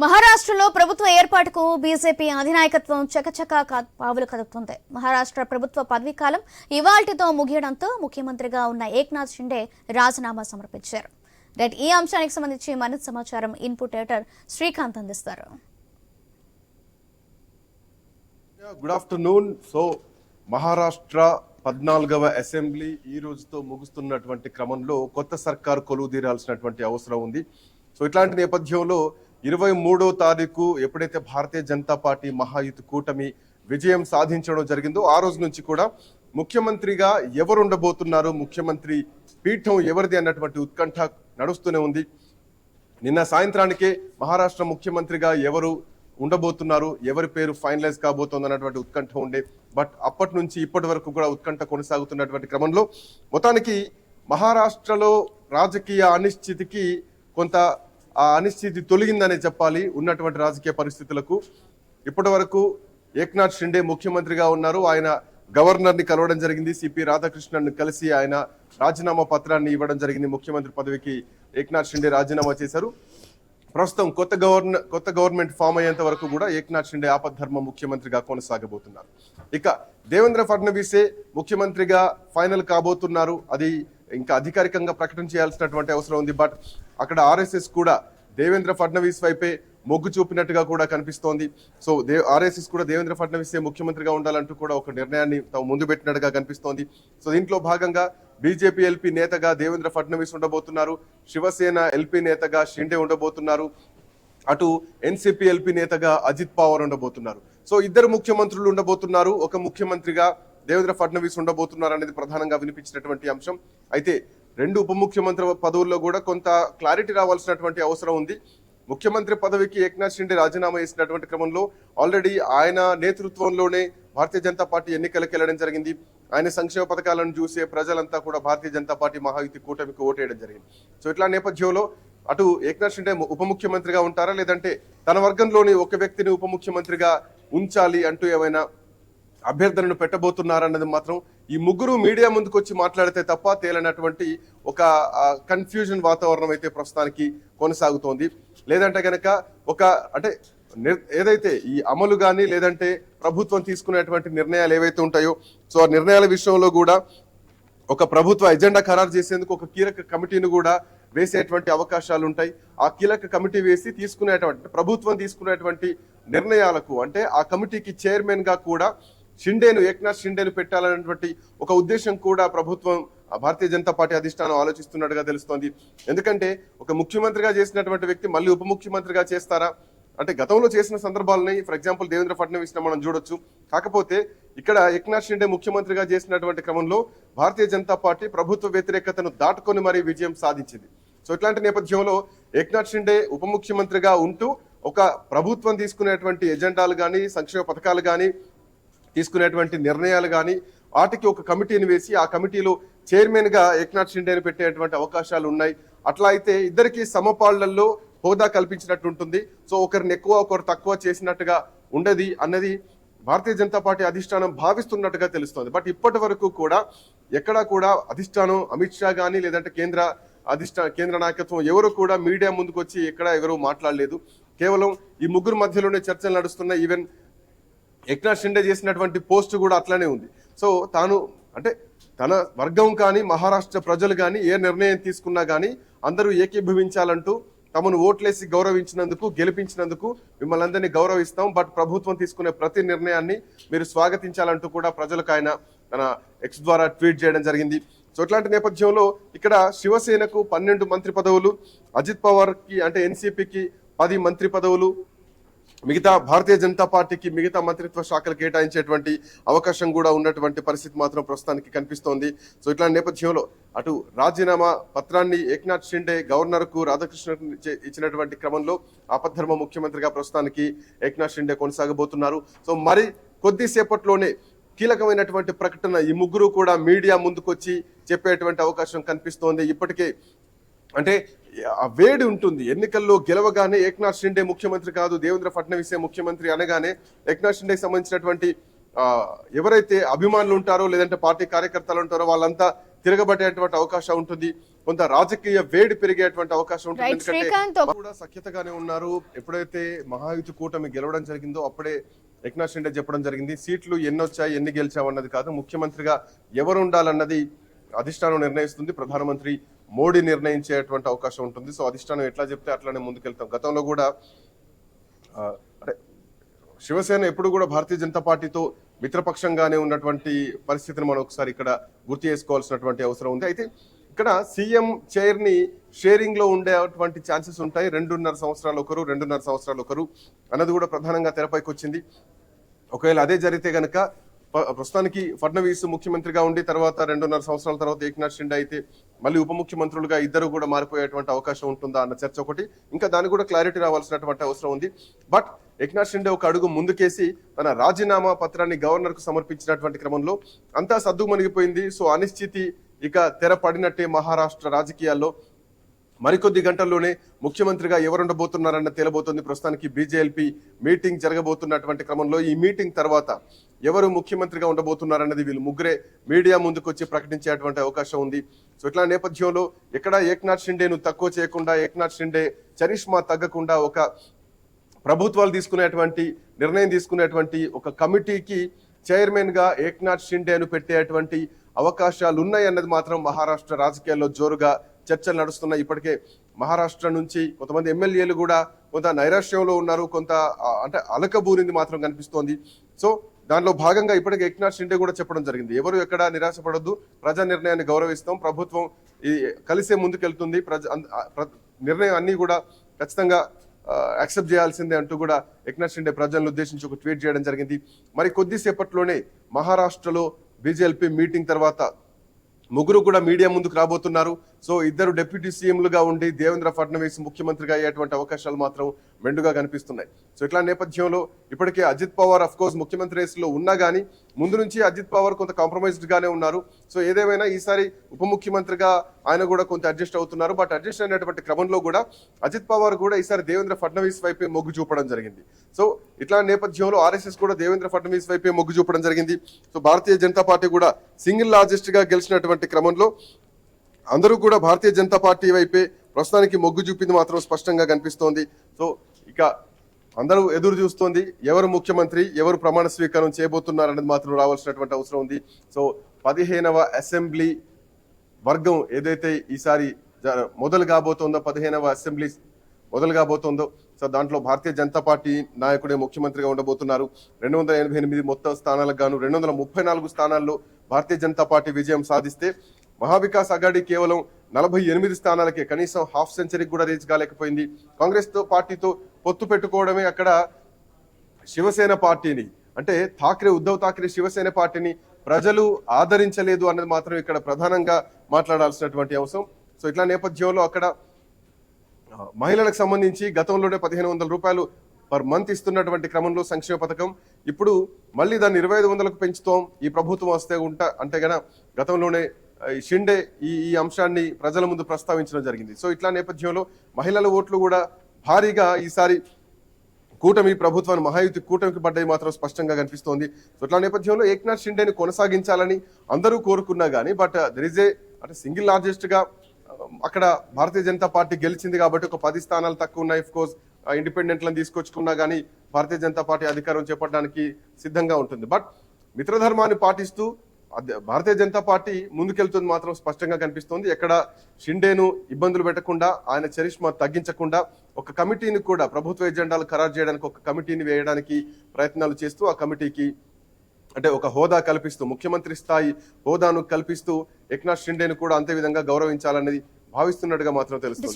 మహారాష్ట్రలో ప్రభుత్వ ఏర్పాటుకు బీజేపీ అధినాయకత్వం చకచకా కా- పావులు కదుపుతుంది. మహారాష్ట్ర ప్రభుత్వ పదవీకాలం ఇవాల్టితో ముగియడంతో ముఖ్యమంత్రిగా ఉన్న ఏక్నాథ్ షిండే రాజీనామా సమర్పించారు. రైట్ ఈ అంశానికి సంబంధించి మరింత సమాచారం ఇన్పుట్ ఎడిటర్ శ్రీకాంత్ అందిస్తారు. గుడ్ ఆఫ్టర్నూన్ సో మహారాష్ట్ర పద్నాలుగవ అసెంబ్లీ ఈ రోజుతో ముగుస్తున్నటువంటి క్రమంలో కొత్త సర్కారు కొలువు తీరాల్సినటువంటి అవసరం ఉంది. సో ఇట్లాంటి నేపథ్యంలో ఇరవై మూడో తారీఖు ఎప్పుడైతే భారతీయ జనతా పార్టీ మహాయుత్ కూటమి విజయం సాధించడం జరిగిందో ఆ రోజు నుంచి కూడా ముఖ్యమంత్రిగా ఎవరు ఉండబోతున్నారు ముఖ్యమంత్రి పీఠం ఎవరిది అన్నటువంటి ఉత్కంఠ నడుస్తూనే ఉంది. నిన్న సాయంత్రానికే మహారాష్ట్ర ముఖ్యమంత్రిగా ఎవరు ఉండబోతున్నారు ఎవరి పేరు ఫైనలైజ్ కాబోతోంది అన్నటువంటి ఉత్కంఠ ఉండే. బట్ అప్పటి నుంచి ఇప్పటి వరకు కూడా ఉత్కంఠ కొనసాగుతున్నటువంటి క్రమంలో మొత్తానికి మహారాష్ట్రలో రాజకీయ అనిశ్చితికి కొంత ఆ అనిశ్చితి తొలగిందనే చెప్పాలి ఉన్నటువంటి రాజకీయ పరిస్థితులకు. ఇప్పటి వరకు ఏక్నాథ్ షిండే ముఖ్యమంత్రిగా ఉన్నారు. ఆయన గవర్నర్ని కలవడం జరిగింది. సిపి రాధాకృష్ణన్ కలిసి ఆయన రాజీనామా పత్రాన్ని ఇవ్వడం జరిగింది. ముఖ్యమంత్రి పదవికి ఏక్నాథ్ షిండే రాజీనామా చేశారు. ప్రస్తుతం కొత్త గవర్న కొత్త గవర్నమెంట్ ఫామ్ అయ్యేంత వరకు కూడా ఏక్నాథ్ షిండే ఆపద్ధర్మ ముఖ్యమంత్రిగా కొనసాగబోతున్నారు. ఇక దేవేంద్ర ఫడ్నవీసే ముఖ్యమంత్రిగా ఫైనల్ కాబోతున్నారు. అది ఇంకా అధికారికంగా ప్రకటన చేయాల్సినటువంటి అవసరం ఉంది. బట్ అక్కడ ఆర్ఎస్ఎస్ కూడా దేవేంద్ర ఫడ్నవీస్ వైపే మొగ్గు చూపినట్టుగా కూడా కనిపిస్తోంది. సో దే ఆర్ఎస్ఎస్ కూడా దేవేంద్ర ఫడ్నవీసే ముఖ్యమంత్రిగా ఉండాలంటూ కూడా ఒక నిర్ణయాన్ని తాము ముందు పెట్టినట్టుగా కనిపిస్తోంది. సో దీంట్లో భాగంగా బీజేపీ ఎల్పీ నేతగా దేవేంద్ర ఫడ్నవీస్ ఉండబోతున్నారు. శివసేన ఎల్పీ నేతగా షిండే ఉండబోతున్నారు. అటు ఎన్సీపీ ఎల్పీ నేతగా అజిత్ పవార్ ఉండబోతున్నారు. సో ఇద్దరు ముఖ్యమంత్రులు ఉండబోతున్నారు. ఒక ముఖ్యమంత్రిగా దేవేంద్ర ఫడ్నవీస్ ఉండబోతున్నారు అనేది ప్రధానంగా వినిపించినటువంటి అంశం. అయితే రెండు ఉప ముఖ్యమంత్రి పదవుల్లో కూడా కొంత క్లారిటీ రావాల్సినటువంటి అవసరం ఉంది. ముఖ్యమంత్రి పదవికి ఏక్నాథ్ షిండే రాజీనామా చేసినటువంటి క్రమంలో ఆల్రెడీ ఆయన నేతృత్వంలోనే భారతీయ జనతా పార్టీ ఎన్నికలకు వెళ్ళడం జరిగింది. ఆయన సంక్షేమ పథకాలను చూసే ప్రజలంతా కూడా భారతీయ జనతా పార్టీ మహాయుతి కూటమికి ఓటేయడం జరిగింది. సో ఇట్లా నేపథ్యంలో అటు ఏక్నాథ్ షిండే ఉప ముఖ్యమంత్రిగా ఉంటారా? లేదంటే తన వర్గంలోని ఒక వ్యక్తిని ఉప ముఖ్యమంత్రిగా ఉంచాలి అంటూ ఏమైనా అభ్యర్థనను పెట్టబోతున్నారన్నది మాత్రం ఈ ముగ్గురు మీడియా ముందుకు వచ్చి మాట్లాడితే తప్ప తేలనటువంటి ఒక కన్ఫ్యూజన్ వాతావరణం అయితే ప్రస్తుతానికి కొనసాగుతోంది. లేదంటే గనక ఒక అంటే నిర్- ఏదైతే ఈ అమలు కానీ లేదంటే ప్రభుత్వం తీసుకునేటువంటి నిర్ణయాలు ఏవైతే ఉంటాయో సో ఆ నిర్ణయాల విషయంలో కూడా ఒక ప్రభుత్వ ఎజెండా ఖరారు చేసేందుకు ఒక కీలక కమిటీని కూడా వేసేటువంటి అవకాశాలు ఉంటాయి. ఆ కీలక కమిటీ వేసి తీసుకునేటువంటి ప్రభుత్వం తీసుకునేటువంటి నిర్ణయాలకు అంటే ఆ కమిటీకి చైర్మన్గా కూడా షిండేను ఏక్నాథ్ షిండేను పెట్టాలనేటువంటి ఒక ఉద్దేశం కూడా ప్రభుత్వం భారతీయ జనతా పార్టీ అధిష్టానం ఆలోచిస్తున్నట్టుగా తెలుస్తోంది. ఎందుకంటే ఒక ముఖ్యమంత్రిగా చేసినటువంటి వ్యక్తి మళ్ళీ ఉప ముఖ్యమంత్రిగా చేస్తారా? అంటే గతంలో చేసిన సందర్భాలని ఫర్ ఎగ్జాంపుల్ దేవేంద్ర ఫడ్నవీస్ మనం చూడొచ్చు. కాకపోతే ఇక్కడ ఏక్నాథ్ షిండే ముఖ్యమంత్రిగా చేసినటువంటి క్రమంలో భారతీయ జనతా పార్టీ ప్రభుత్వ వ్యతిరేకతను దాటుకొని మరీ విజయం సాధించింది. సో ఇట్లాంటి నేపథ్యంలో ఏక్నాథ్ షిండే ఉప ముఖ్యమంత్రిగా ఉంటూ ఒక ప్రభుత్వం తీసుకునేటువంటి ఎజెండాలు కానీ సంక్షేమ పథకాలు కానీ తీసుకునేటువంటి నిర్ణయాలు కానీ వాటికి ఒక కమిటీని వేసి ఆ కమిటీలో చైర్మన్గా ఏక్నాథ్ షిండేని పెట్టేటువంటి అవకాశాలు ఉన్నాయి. అట్లా అయితే ఇద్దరికి సమపాళ్ళలో హోదా కల్పించినట్టు ఉంటుంది. సో ఒకరిని ఎక్కువ ఒకరు తక్కువ చేసినట్టుగా ఉండదు అన్నది భారతీయ జనతా పార్టీ అధిష్టానం భావిస్తున్నట్టుగా తెలుస్తోంది. బట్ ఇప్పటి వరకు కూడా ఎక్కడా కూడా అధిష్టానం అమిత్ షా కానీ లేదంటే కేంద్ర అధిష్ట కేంద్ర నాయకత్వం ఎవరు కూడా మీడియా ముందుకు వచ్చి ఎక్కడ ఎవరు మాట్లాడలేదు. కేవలం ఈ ముగ్గురు మధ్యలోనే చర్చలు నడుస్తున్నాయి ఈవెన్ ఏక్నాథ్ షిండే చేసినటువంటి పోస్ట్ కూడా అట్లానే ఉంది. సో తాను అంటే తన వర్గం కానీ మహారాష్ట్ర ప్రజలు కానీ ఏ నిర్ణయం తీసుకున్నా కానీ అందరూ ఏకీభవించాలంటూ తమను ఓట్లేసి గౌరవించినందుకు గెలిపించినందుకు మిమ్మల్ని అందరినీ గౌరవిస్తాం. బట్ ప్రభుత్వం తీసుకునే ప్రతి నిర్ణయాన్ని మీరు స్వాగతించాలంటూ కూడా ప్రజలకు ఆయన తన ఎక్స్ ద్వారా ట్వీట్ చేయడం జరిగింది. సో ఇట్లాంటి నేపథ్యంలో ఇక్కడ శివసేనకు పన్నెండు మంత్రి పదవులు అజిత్ పవార్కి అంటే ఎన్సీపీకి పది మంత్రి పదవులు మిగతా భారతీయ జనతా పార్టీకి మిగతా మంత్రిత్వ శాఖలు కేటాయించేటువంటి అవకాశం కూడా ఉన్నటువంటి పరిస్థితి మాత్రం ప్రస్తుతానికి కనిపిస్తోంది. సో ఇట్లాంటి నేపథ్యంలో అటు రాజీనామా పత్రాన్ని ఏక్నాథ్ షిండే గవర్నర్కు రాధాకృష్ణ ఇచ్చినటువంటి క్రమంలో ఆపద్ధర్మ ముఖ్యమంత్రిగా ప్రస్తుతానికి ఏక్నాథ్ షిండే కొనసాగబోతున్నారు. సో మరి కొద్దిసేపట్లోనే కీలకమైనటువంటి ప్రకటన ఈ ముగ్గురు కూడా మీడియా ముందుకొచ్చి చెప్పేటువంటి అవకాశం కనిపిస్తోంది. ఇప్పటికే అంటే ఆ వేడి ఉంటుంది. ఎన్నికల్లో గెలవగానే ఏక్నాథ్ షిండే ముఖ్యమంత్రి కాదు దేవేంద్ర ఫడ్నవీసే ముఖ్యమంత్రి అనగానే ఏక్నాథ్ షిండేకి సంబంధించినటువంటి ఎవరైతే అభిమానులు ఉంటారో లేదంటే పార్టీ కార్యకర్తలు ఉంటారో వాళ్ళంతా తిరగబడేటువంటి అవకాశం ఉంటుంది. కొంత రాజకీయ వేడి పెరిగేటువంటి అవకాశం ఉంటుంది. ఎందుకంటే కూడా సఖ్యతగానే ఉన్నారు. ఎప్పుడైతే మహాయుతి కూటమి గెలవడం జరిగిందో అప్పుడే ఏక్నాథ్ షిండే చెప్పడం జరిగింది సీట్లు ఎన్ని వచ్చాయి ఎన్ని గెలిచామన్నది కాదు. ముఖ్యమంత్రిగా ఎవరు ఉండాలన్నది అధిష్టానం నిర్ణయిస్తుంది. ప్రధానమంత్రి మోడీ నిర్ణయించేటువంటి అవకాశం ఉంటుంది. సో అధిష్టానం ఎట్లా చెప్తే అట్లానే ముందుకెళ్తాం. గతంలో కూడా అంటే శివసేన ఎప్పుడు కూడా భారతీయ జనతా పార్టీతో మిత్రపక్షంగానే ఉన్నటువంటి పరిస్థితిని మనం ఒకసారి ఇక్కడ గుర్తు చేసుకోవాల్సినటువంటి అవసరం ఉంది. అయితే ఇక్కడ సీఎం చైర్ని షేరింగ్లో ఉండేటువంటి ఛాన్సెస్ ఉంటాయి. రెండున్నర సంవత్సరాలు ఒకరు రెండున్నర సంవత్సరాలు ఒకరు అన్నది కూడా ప్రధానంగా తెరపైకి వచ్చింది ఒకవేళ అదే జరిగితే గనక ప్రస్తుతానికి ఫడ్నవీస్ ముఖ్యమంత్రిగా ఉండి తర్వాత రెండున్నర సంవత్సరాల తర్వాత ఏక్నాథ్ షిండే అయితే మళ్ళీ ఉప ముఖ్యమంత్రులుగా ఇద్దరు కూడా మారిపోయేటువంటి అవకాశం ఉంటుందా అన్న చర్చ ఒకటి. ఇంకా దానికి కూడా క్లారిటీ రావాల్సినటువంటి అవసరం ఉంది. బట్ ఏక్నాథ్ షిండే ఒక అడుగు ముందుకేసి తన రాజీనామా పత్రాన్ని గవర్నర్కు సమర్పించినటువంటి క్రమంలో అంతా సద్దుమణిగిపోయింది. సో అనిశ్చితి ఇక తెర పడినట్టే మహారాష్ట్ర రాజకీయాల్లో. మరికొద్ది గంటల్లోనే ముఖ్యమంత్రిగా ఎవరు తేలబోతోంది. ప్రస్తుతానికి బీజేఎల్పీ మీటింగ్ జరగబోతున్నటువంటి క్రమంలో ఈ మీటింగ్ తర్వాత ఎవరు ముఖ్యమంత్రిగా ఉండబోతున్నారన్నది వీళ్ళు ముగ్గురే మీడియా ముందుకు వచ్చి ప్రకటించేటువంటి అవకాశం ఉంది. సో ఇట్లా నేపథ్యంలో ఎక్కడ ఏక్నాథ్ షిండేను తక్కువ చేయకుండా ఏక్నాథ్ షిండే చరిష్మా తగ్గకుండా ఒక ప్రభుత్వాలు తీసుకునేటువంటి నిర్ణయం తీసుకునేటువంటి ఒక కమిటీకి చైర్మన్గా ఏక్నాథ్ షిండేను పెట్టేటువంటి అవకాశాలు ఉన్నాయన్నది మాత్రం మహారాష్ట్ర రాజకీయాల్లో జోరుగా చర్చలు నడుస్తున్నాయి ఇప్పటికే మహారాష్ట్ర నుంచి కొంతమంది ఎమ్మెల్యేలు కూడా కొంత నైరాశ్యంలో ఉన్నారు కొంత అంటే అలకబూరింది మాత్రం కనిపిస్తోంది. సో దానిలో భాగంగా ఇప్పటికే ఎక్నాథ్ షిండే కూడా చెప్పడం జరిగింది. ఎవరు ఎక్కడ నిరాశపడొద్దు. ప్రజా నిర్ణయాన్ని గౌరవిస్తాం. ప్రభుత్వం ఈ కలిసే ముందుకెళ్తుంది. ప్రజ నిర్ణయం అన్ని కూడా ఖచ్చితంగా యాక్సెప్ట్ చేయాల్సిందే అంటూ కూడా ఎక్నాథ్ షిండే ప్రజలను ఉద్దేశించి ఒక ట్వీట్ చేయడం జరిగింది. మరి కొద్దిసేపట్లోనే మహారాష్ట్రలో బీజేపీ మీటింగ్ తర్వాత ముగ్గురు కూడా మీడియా ముందుకు రాబోతున్నారు. సో ఇద్దరు డిప్యూటీ సీఎంలుగా ఉండి దేవేంద్ర ఫడ్నవీస్ ముఖ్యమంత్రిగా అయ్యేటువంటి అవకాశాలు మాత్రం మెండుగా కనిపిస్తున్నాయి. సో ఇట్లా నేపథ్యంలో ఇప్పటికే అజిత్ పవార్ అఫ్ కోర్స్ ముఖ్యమంత్రి రేసులో ఉన్నా గానీ ముందు నుంచి అజిత్ పవార్ కొంత కాంప్రమైజ్డ్ గానే ఉన్నారు. సో ఏదేమైనా ఈసారి ఉప ముఖ్యమంత్రిగా ఆయన కూడా కొంత అడ్జస్ట్ అవుతున్నారు. బట్ అడ్జస్ట్ అయినటువంటి క్రమంలో కూడా అజిత్ పవార్ కూడా ఈసారి దేవేంద్ర ఫడ్నవీస్ వైపే మొగ్గు చూపడం జరిగింది. సో ఇట్లా నేపథ్యంలో ఆర్ఎస్ఎస్ కూడా దేవేంద్ర ఫడ్నవీస్ వైపే మొగ్గు చూపడం జరిగింది. సో భారతీయ జనతా పార్టీ కూడా సింగిల్ లార్జెస్ట్గా గెలిచినటువంటి క్రమంలో అందరూ కూడా భారతీయ జనతా పార్టీ వైపే ప్రస్తుతానికి మొగ్గు చూపింది మాత్రం స్పష్టంగా కనిపిస్తోంది. సో ఇక అందరూ ఎదురు చూస్తోంది. ఎవరు ముఖ్యమంత్రి ఎవరు ప్రమాణ స్వీకారం చేయబోతున్నారు అనేది మాత్రం రావాల్సినటువంటి అవసరం ఉంది. సో పదిహేనవ అసెంబ్లీ వర్గం ఏదైతే ఈసారి జ- మొదలు కాబోతోందో పదిహేనవ అసెంబ్లీ మొదలు కాబోతోందో సో దాంట్లో భారతీయ జనతా పార్టీ నాయకుడే ముఖ్యమంత్రిగా ఉండబోతున్నారు. రెండు వందల ఎనభై ఎనిమిది మొత్తం స్థానాలకు గాను రెండు వందల ముప్పై నాలుగు స్థానాల్లో భారతీయ జనతా పార్టీ విజయం సాధిస్తే మహావికాస్ అఘాడీ కేవలం నలభై ఎనిమిది స్థానాలకే కనీసం హాఫ్ సెంచరీకి కూడా రీచ్ కాలేకపోయింది. కాంగ్రెస్తో పార్టీతో పొత్తు పెట్టుకోవడమే అక్కడ శివసేన పార్టీని. అంటే థాక్రే ఉద్ధవ్ థాక్రే శివసేన పార్టీని ప్రజలు ఆదరించలేదు అన్నది మాత్రం ఇక్కడ ప్రధానంగా మాట్లాడాల్సినటువంటి అంశం. సో ఇట్లా నేపథ్యంలో అక్కడ మహిళలకు సంబంధించి గతంలోనే పదిహేను వందల రూపాయలు పర్ మంత్ ఇస్తున్నటువంటి క్రమంలో సంక్షేమ పథకం. ఇప్పుడు మళ్ళీ దాన్ని ఇరవై ఐదు వందలకు పెంచుతాం. ఈ ప్రభుత్వం వస్తే ఉంటా అంటే గన గతంలోనే షిండే ఈ ఈ అంశాన్ని ప్రజల ముందు ప్రస్తావించడం జరిగింది. సో ఇట్లా నేపథ్యంలో మహిళల ఓట్లు కూడా భారీగా ఈసారి కూటమి ప్రభుత్వాన్ని మహాయుతి కూటమికి పడ్డది మాత్రం స్పష్టంగా కనిపిస్తోంది. సో ఇట్లా నేపథ్యంలో ఏక్నాథ్ షిండేని కొనసాగించాలని అందరూ కోరుకున్నా కానీ బట్ దర్ ఇస్ ఏ అంటే సింగిల్ లార్జెస్ట్గా um, అక్కడ భారతీయ జనతా పార్టీ గెలిచింది కాబట్టి ఒక పది స్థానాలు తక్కువ ఉన్నాయి. కోర్స్ ఇండిపెండెంట్లను తీసుకొచ్చుకున్నా కానీ భారతీయ జనతా పార్టీ అధికారం చేపట్టడానికి సిద్ధంగా ఉంటుంది. బట్ మిత్రధర్మాన్ని పాటిస్తూ భారతీయ జనతా పార్టీ ముందుకెళ్తుంది మాత్రం స్పష్టంగా కనిపిస్తోంది. ఎక్కడ షిండేను ఇబ్బందులు పెట్టకుండా ఆయన చరిష్మా తగ్గించకుండా ఒక కమిటీని కూడా ప్రభుత్వ ఎజెండాలు ఖరారు చేయడానికి ఒక కమిటీని వేయడానికి ప్రయత్నాలు చేస్తూ ఆ కమిటీకి అంటే ఒక హోదా కల్పిస్తూ ముఖ్యమంత్రి స్థాయి హోదాను కల్పిస్తూ ఏక్నాథ్ షిండేను కూడా అంతే విధంగా గౌరవించాలనేది భావిస్తున్నట్టుగా మాత్రం తెలుస్తుంది.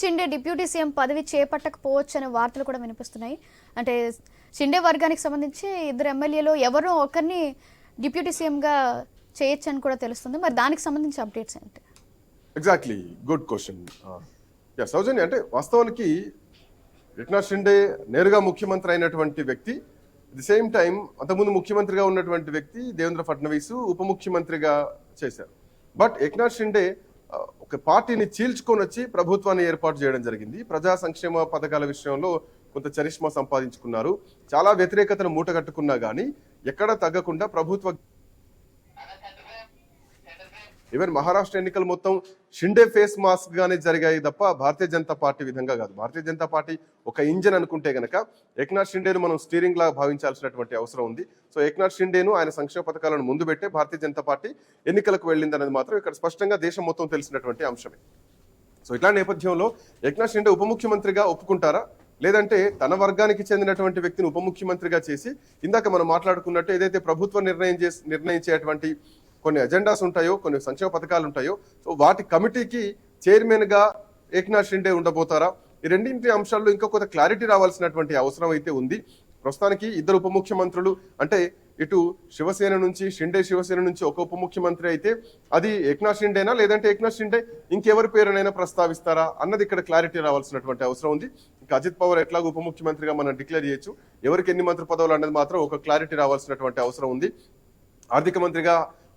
షిండే డిప్యూటీ సీఎం పదవి చేపట్టకపోవచ్చు అనే వార్తలు కూడా వినిపిస్తున్నాయి. అంటే షిండే వర్గానికి సంబంధించి ఇద్దరు ఎమ్మెల్యేలు ఎవరో ఒకరిని డిప్యూటీ సీఎంగా చేయొచ్చు అని కూడా తెలుస్తుంది. మరి దానికి సంబంధించి అప్డేట్స్ ఏంటి? ఎగ్జాక్ట్లీ గుడ్ క్వశ్చన్ సౌజన్య అంటే వాస్తవానికి ఏక్నాథ్ షిండే నేరుగా ముఖ్యమంత్రి అయినటువంటి వ్యక్తి ది సేమ్ టైం అంతకుముందు ముఖ్యమంత్రిగా ఉన్నటువంటి వ్యక్తి దేవేంద్ర ఫడ్నవీస్ ఉప ముఖ్యమంత్రిగా చేశారు. బట్ ఏక్నాథ్ షిండే ఒక పార్టీని చీల్చుకొని వచ్చి ప్రభుత్వాన్ని ఏర్పాటు చేయడం జరిగింది. ప్రజా సంక్షేమ పథకాల విషయంలో కొంత చరిష్మా సంపాదించుకున్నారు. చాలా వ్యతిరేకతను మూటగట్టుకున్నా కానీ ఎక్కడ తగ్గకుండా ప్రభుత్వ ఈవెన్ మహారాష్ట్ర ఎన్నికలు మొత్తం షిండే ఫేస్ మాస్క్ గానే జరిగాయి తప్ప భారతీయ జనతా పార్టీ విధంగా కాదు. భారతీయ జనతా పార్టీ ఒక ఇంజన్ అనుకుంటే గనక ఏక్నాథ్ షిండేను మనం స్టీరింగ్ లాగా భావించాల్సినటువంటి అవసరం ఉంది. సో ఏక్నాథ్ షిండేను ఆయన సంక్షేమ పథకాలను ముందు పెట్టే భారతీయ జనతా పార్టీ ఎన్నికలకు వెళ్ళిందనేది మాత్రం ఇక్కడ స్పష్టంగా దేశం మొత్తం తెలిసినటువంటి అంశమే. సో ఇట్లాంటి నేపథ్యంలో ఏక్నాథ్ షిండే ఉప ముఖ్యమంత్రిగా ఒప్పుకుంటారా? లేదంటే తన వర్గానికి చెందినటువంటి వ్యక్తిని ఉప ముఖ్యమంత్రిగా చేసి ఇందాక మనం మాట్లాడుకున్నట్టు ఏదైతే ప్రభుత్వం నిర్ణయం చేసి నిర్ణయించేటువంటి కొన్ని ఎజెండాస్ ఉంటాయో కొన్ని సంక్షేమ పథకాలు ఉంటాయో సో వాటి కమిటీకి చైర్మన్గా ఏక్నాథ్ షిండే ఉండబోతారా? ఈ రెండింటి అంశాల్లో ఇంకా కొంత క్లారిటీ రావాల్సినటువంటి అవసరం అయితే ఉంది. ప్రస్తుతానికి ఇద్దరు ఉప ముఖ్యమంత్రులు అంటే ఇటు శివసేన నుంచి షిండే శివసేన నుంచి ఒక ఉప ముఖ్యమంత్రి అయితే అది ఏక్నాథ్ షిండేనా? లేదంటే ఏక్నాథ్ షిండే ఇంకెవరి పేరునైనా ప్రస్తావిస్తారా? అన్నది ఇక్కడ క్లారిటీ రావాల్సినటువంటి అవసరం ఉంది. ఇంకా అజిత్ పవార్ ఎట్లాగో ఉప ముఖ్యమంత్రిగా మనం డిక్లేర్ చేయొచ్చు. ఎవరికి ఎన్ని మంత్రి పదవులు అన్నది మాత్రం ఒక క్లారిటీ రావాల్సినటువంటి అవసరం ఉంది. ఆర్థిక మంత్రిగా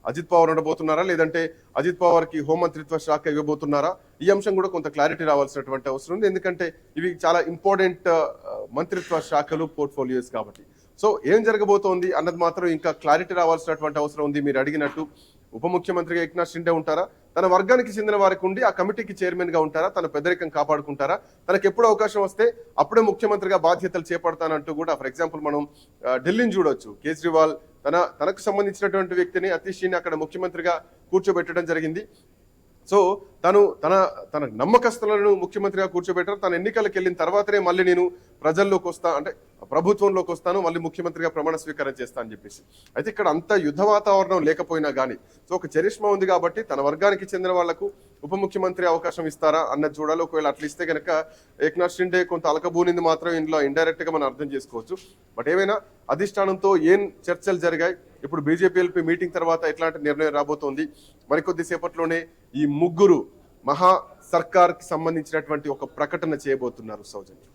అజిత్ పవార్ ఉండబోతున్నారా? లేదంటే అజిత్ పవార్కి హోంమంత్రిత్వ శాఖ ఇవ్వబోతున్నారా? ఈ అంశం కూడా కొంత క్లారిటీ రావాల్సినటువంటి అవసరం ఉంది. ఎందుకంటే ఇవి చాలా ఇంపార్టెంట్ మంత్రిత్వ శాఖలు పోర్ట్ఫోలియోస్ కాబట్టి. సో ఏం జరగబోతోంది అన్నది మాత్రం ఇంకా క్లారిటీ రావాల్సినటువంటి అవసరం ఉంది మీరు అడిగినట్టు. ఉప ముఖ్యమంత్రిగా ఏక్నాథ్ షిండే ఉంటారా? తన వర్గానికి చెందిన వారికి ఉండి ఆ కమిటీకి చైర్మన్గా ఉంటారా? తన పెద్దరికం కాపాడుకుంటారా? తనకు ఎప్పుడు అవకాశం వస్తే అప్పుడే ముఖ్యమంత్రిగా బాధ్యతలు చేపడతానంటూ కూడా ఫర్ ఎగ్జాంపుల్ మనం ఢిల్లీని చూడొచ్చు. కేజ్రీవాల్ తన తనకు సంబంధించినటువంటి వ్యక్తిని అతీష్ని అక్కడ ముఖ్యమంత్రిగా కూర్చోబెట్టడం జరిగింది. సో తను తన తన నమ్మకస్తులను ముఖ్యమంత్రిగా కూర్చోబెట్టారు. తన ఎన్నికలకు వెళ్ళిన తర్వాతనే మళ్ళీ నేను ప్రజల్లోకి వస్తా అంటే ప్రభుత్వంలోకి వస్తాను మళ్ళీ ముఖ్యమంత్రిగా ప్రమాణ స్వీకారం చేస్తా అని చెప్పేసి. అయితే ఇక్కడ అంత యుద్ధ వాతావరణం లేకపోయినా కానీ సో ఒక చరిష్మా ఉంది కాబట్టి తన వర్గానికి చెందిన వాళ్ళకు ఉప ముఖ్యమంత్రి అవకాశం ఇస్తారా అన్నది చూడాలి. ఒకవేళ అట్లా ఇస్తే కనుక ఏక్నాథ్ షిండే కొంత అలకబూనింది మాత్రం ఇందులో ఇండైరెక్ట్గా మనం అర్థం చేసుకోవచ్చు. బట్ ఏమైనా అధిష్టానంతో ఏం చర్చలు జరిగాయి? ఇప్పుడు బీజేపీ ఎల్పీ మీటింగ్ తర్వాత ఎట్లాంటి నిర్ణయం రాబోతోంది? మరికొద్ది సేపట్లోనే ఈ ముగ్గురు మహా సర్కార్కి సంబంధించినటువంటి ఒక ప్రకటన చేయబోతున్నారు సౌజన్య.